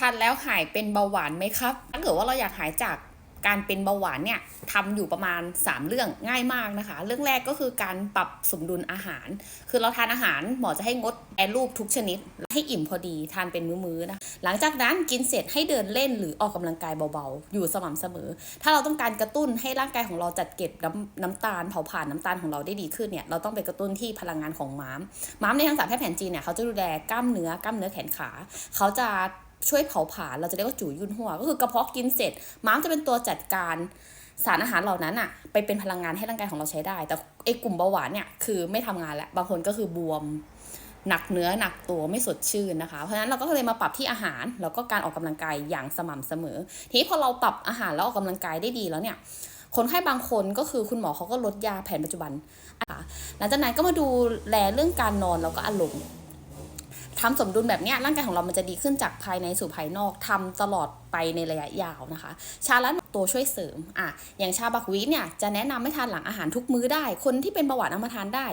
ทานแล้วหายเป็นเบาหวานไหมครับ ถ้าเกิดว่าเราอยากหายจากการเป็นเบาหวานเนี่ยทำอยู่ประมาณ 3 เรื่องง่ายมากนะคะ เรื่องแรกก็คือการปรับสมดุลอาหาร คือเราทานอาหารหมอจะให้งดแปรรูปทุกชนิด ให้อิ่มพอดีทานเป็นมื้อๆนะหลังจากนั้นกินเสร็จให้เดินเล่นหรือออกกำลังกายเบาๆ อยู่สม่ำเสมอ ถ้าเราต้องการกระตุ้นให้ร่างกายของเราจัดเก็บน้ำน้ำตาลเผาผลาญน้ำตาลของเราได้ดีขึ้นเนี่ยเราต้องไปกระตุ้นที่พลังงานของม้ามม้ามในทางศารแพทย์แผนจีนเนี่ยเขาจะดูแลกล้ามเนื้อกล้ามเนื้อแขนขา เขาจะ ช่วยเผาผลาญเราจะเรียกว่าจู่ยุ่นหัว ก็คือกระเพาะกินเสร็จ ม้ามจะเป็นตัวจัดการสารอาหารเหล่านั้นอะไปเป็นพลังงานให้ร่างกายของเราใช้ได้ แต่ไอ้กลุ่มเบาหวานเนี่ยคือไม่ทำงานแล้วบางคนก็คือบวมหนักเนื้อหนักตัวไม่สดชื่นนะคะ เพราะฉะนั้นเราก็เลยมาปรับที่อาหารแล้วก็การออกกำลังกายอย่างสม่ำเสมอ ทีนี้พอเราปรับอาหารแล้วออกกำลังกายได้ดีแล้วเนี่ย คนไข้บางคนก็คือคุณหมอเขาก็ลดยาแผนปัจจุบันนะคะหลังจากนั้นก็มาดูแลเรื่องการนอนแล้วก็อารมณ์ ทำสมดุลแบบนี้ร่างกายของเรามันจะดีขึ้นจากภายในสู่ภายนอกทำตลอดไปในระยะยาวนะคะ ชาละตัวช่วยเสริมอะอย่างชาบักวีเนี่ยจะแนะนำให้ทานหลังอาหารทุกมื้อได้ คนที่เป็นเบาหวานเอามาทานได้